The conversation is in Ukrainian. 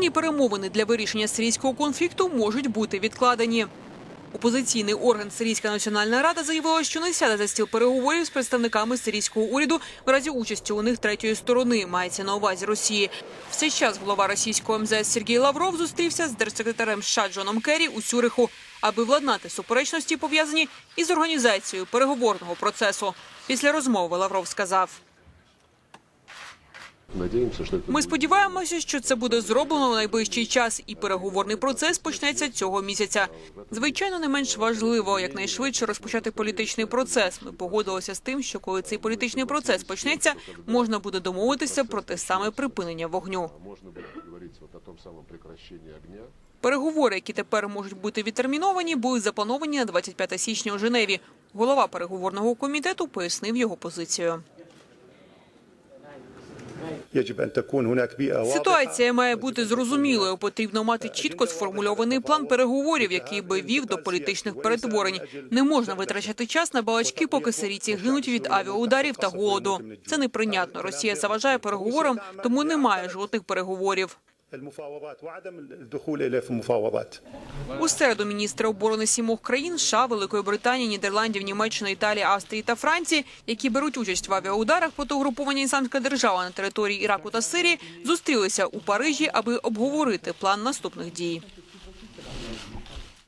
Мирні перемовини для вирішення сирійського конфлікту можуть бути відкладені. Опозиційний орган Сирійська національна рада заявила, що не сяде за стіл переговорів з представниками сирійського уряду в разі участі у них третьої сторони. Мається на увазі Росії. В час голова російського МЗС Сергій Лавров зустрівся з держсекретарем США Джоном Керрі у Цюриху, аби владнати суперечності, пов'язані із організацією переговорного процесу. Після розмови Лавров сказав. Ми сподіваємося, що це буде зроблено в найближчий час, і переговорний процес почнеться цього місяця. Звичайно, не менш важливо якнайшвидше розпочати політичний процес. Ми погодилися з тим, що коли цей політичний процес почнеться, можна буде домовитися про те саме припинення вогню. Переговори, які тепер можуть бути відтерміновані, були заплановані на 25 січня у Женеві. Голова переговорного комітету пояснив його позицію. Ситуація має бути зрозумілою. Потрібно мати чітко сформульований план переговорів, який би вів до політичних перетворень. Не можна витрачати час на балачки, поки сирійці гинуть від авіаударів та голоду. Це неприйнятно. Росія заважає переговорам, тому немає жодних переговорів. المفاوضات وعدم الدخول إلى في المفاوضات У середу міністри оборони сімох країн США, Великої Британії, Нідерландів, Німеччини, Італії, Австрії та Франції, які беруть участь в авіаударах проти угруповання Ісламська держава на території Іраку та Сирії, зустрілися у Парижі, аби обговорити план наступних дій.